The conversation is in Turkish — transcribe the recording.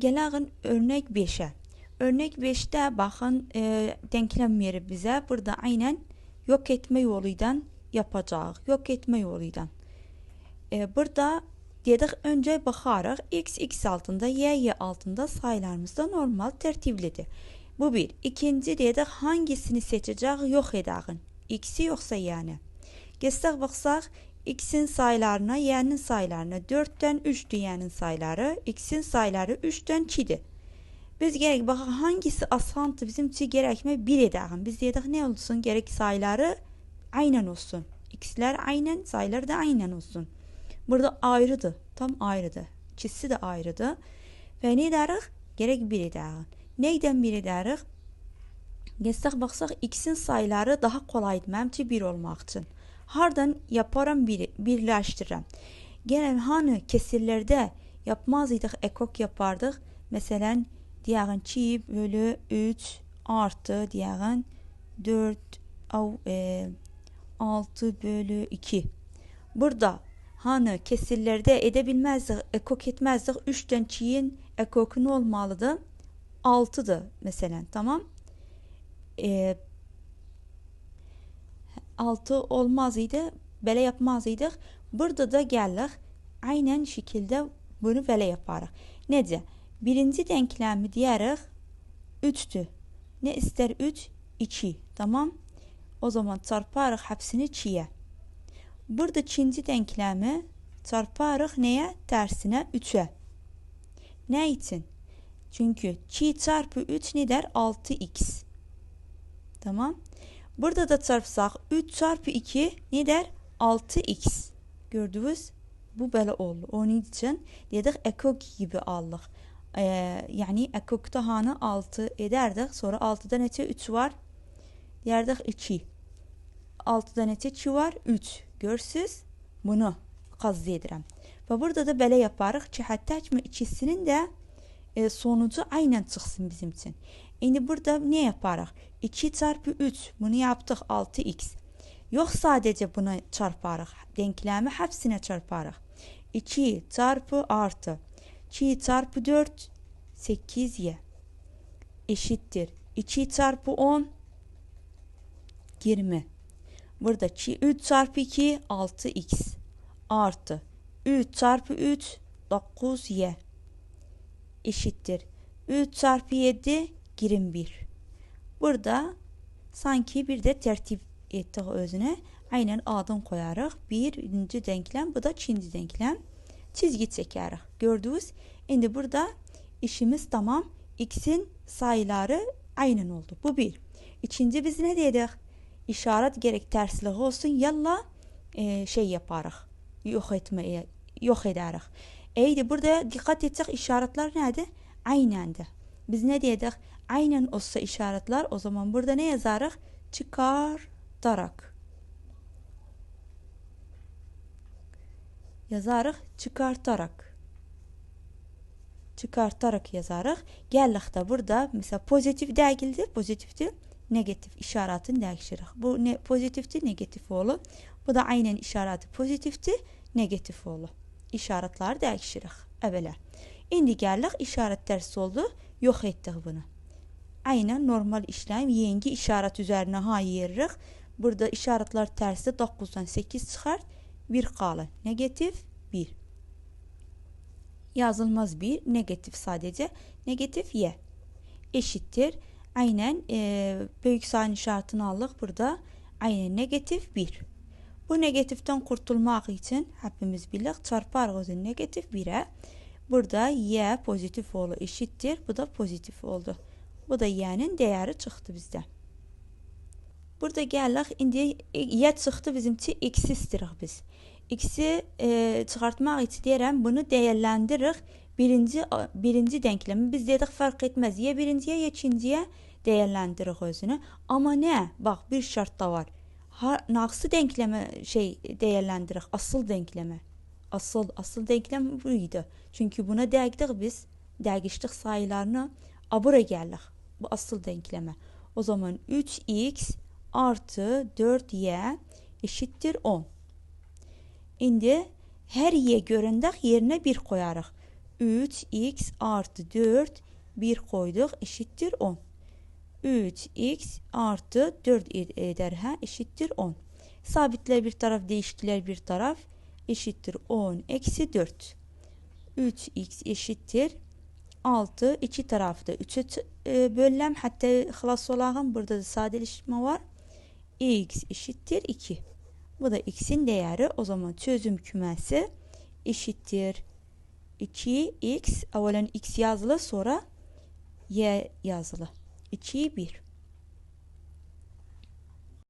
Gəlağın örnek 5'e. Örnek 5'te bakın e, denklem verir bize. Burada aynen yok etme yoluyla yapacağız. Yok etme yoluyla. E, burada dedik önce baxarıq. X, X altında, Y, Y altında sayılarımız da normal tertiblidir. Bu bir. İkinci dedik hangisini seçeceğiz yok edəğin. X'i yoksa yani. Geçsək baxsaq, x-in saylarına, y'nin saylarına 4-dən 3-dür y'nin sayları, x-in sayları 3-dən 2-dir. Biz gərək baxaq hangisi asandır bizim üçün gərəkmi 1 edək. Biz deyək nə olsun? Gərək sayları aynən olsun. X-lər aynən, saylar da aynən olsun. Burada ayrıdır, tam ayrıdır. İkisi də ayrıdır. Və nə edərik? Gərək 1 edək. Nəydən 1 edərik? Gəlsək baxsaq x-in sayları daha qolaydır mənim üçün 1 olmaq üçün. Hardan yaparam bir, birləşdirirəm. Gələn hanı kesirlərdə yapmaz idik, ekok yapardıq. Məsələn, deyəğin 2 bölü 3 artı deyəğin 4 av, e, 6 bölü 2. Burada hanı kesirlərdə edə bilməzdik, ekok etməzdik. 3-dən 2-yin ekoku nə olmalıdır? 6'dır məsələn, tamam? E, 6 olmazdı. Belə yapmazydıq. Burada da gəlirik. Aynen şekilde bunu belə yaparıq. Necə? Birinci denkləmi deyərik 3'tür. Ne ister 3? 2. Tamam? O zaman çarparıq hepsini 2'ye. Burada ikinci denkləmi çarparıq nəyə? Tərsinə 3'e. Ne için? Çünkü 2 çarpı 3 ne der? 6x. Tamam. Burada da çarpsaq 3 çarpı 2 ne der? 6x. Gördünüz? Bu belə oldu. Onun için dedik ekok gibi aldıq. Ee, yani ekokta hanı 6 ederdik. Sonra 6'da neçə 3 var? Deyərdik 2. 6'da neçə 2 var? 3. Görsüz? Bunu qazı edirəm. Və burada da belə yaparıq ki, hətta kimi ikisinin də e, sonucu aynen çıxsın bizim için. Şimdi burada ne yaparıq? 2 çarpı 3 bunu yaptık 6x. Yok sadece buna çarparıq. Denklemi hepsine çarparıq. 2 çarpı artı 2 çarpı 4 8y eşittir. 2 çarpı 10 20. Burada 2, 3 çarpı 2 6x artı 3 çarpı 3 9y eşittir. 3 çarpı 7 21. Burada sanki bir de tertip ettik özüne. Aynen adım koyarıq. Birinci denklem, bu da ikinci denklem. Çizgi çəkərik. Gördünüz? İndi burada işimiz tamam. X'in sayıları aynen oldu. Bu bir. İkinci biz ne dedik? İşaret gerek tersliği olsun. Yalla e, şey yaparıq. Yok etmeye, yok edərik. Eydi burada dikkat etsək işaretler nədir? Aynəndi. Biz ne dedik? Aynen olsa işaretler o zaman burada ne yazarıq? Çıkartarak. Yazarıq çıkartarak. Çıkartarak yazarıq. Gəllik də burada mesela pozitif değildir, pozitifdir. Negatif işaretin değişirik. Bu ne pozitifti, negatif olur. Bu da aynen işareti pozitifti, negatif olur. İşaretler değişirik. Əvvələ. İndi gəldik işaret ters oldu. Yok ettik bunu. Aynen normal işlem. Yengi işaret üzerine ha yeririk. Burada işaretler tersi 9'dan 8 çıxar. 1 qalır. Negatif 1. Yazılmaz 1. Negatif sadece. Negatif y. Eşittir. Aynen e, büyük sayın işaretini aldık. Burada aynen negatif 1. Bu negatiften kurtulmak için hepimiz birlik çarpar özün negatif 1'e. Burada y pozitif oldu eşittir. Bu da pozitif oldu. Bu da y'nin değeri çıxdı bizdə. Burada gəlirik, indi y çıxdı bizim üçün x istəyirik biz. X-i e, çıxartmaq üçün deyirəm, bunu dəyərləndiririk. Birinci birinci denklemi biz dedik fark etmez. Ya birinciye ya ikinciye değerlendirik özünü. Ama ne? Bak bir şart da var. Ha, naksı denkleme şey değerlendirik. Asıl denkleme. Asıl asıl denklem buydu. Çünkü buna değdik biz. Değiştik sayılarını. Abura geldik. Bu asıl denkleme. O zaman 3x artı 4y eşittir 10. İndi her y görəndə yerine 1 koyarıq. 3x artı 4 1 koyduk eşittir 10. 3x artı 4 ed- eder ha eşittir 10. Sabitler bir taraf değişkiler bir taraf eşittir 10 eksi 4. 3x eşittir 6 iki tarafta 3'e e, bölüm hatta hılas olağın burada da sadeleşme var. x eşittir 2. Bu da x'in değeri. O zaman çözüm kümesi eşittir 2x evvelen x yazılı sonra y yazılı. 2 1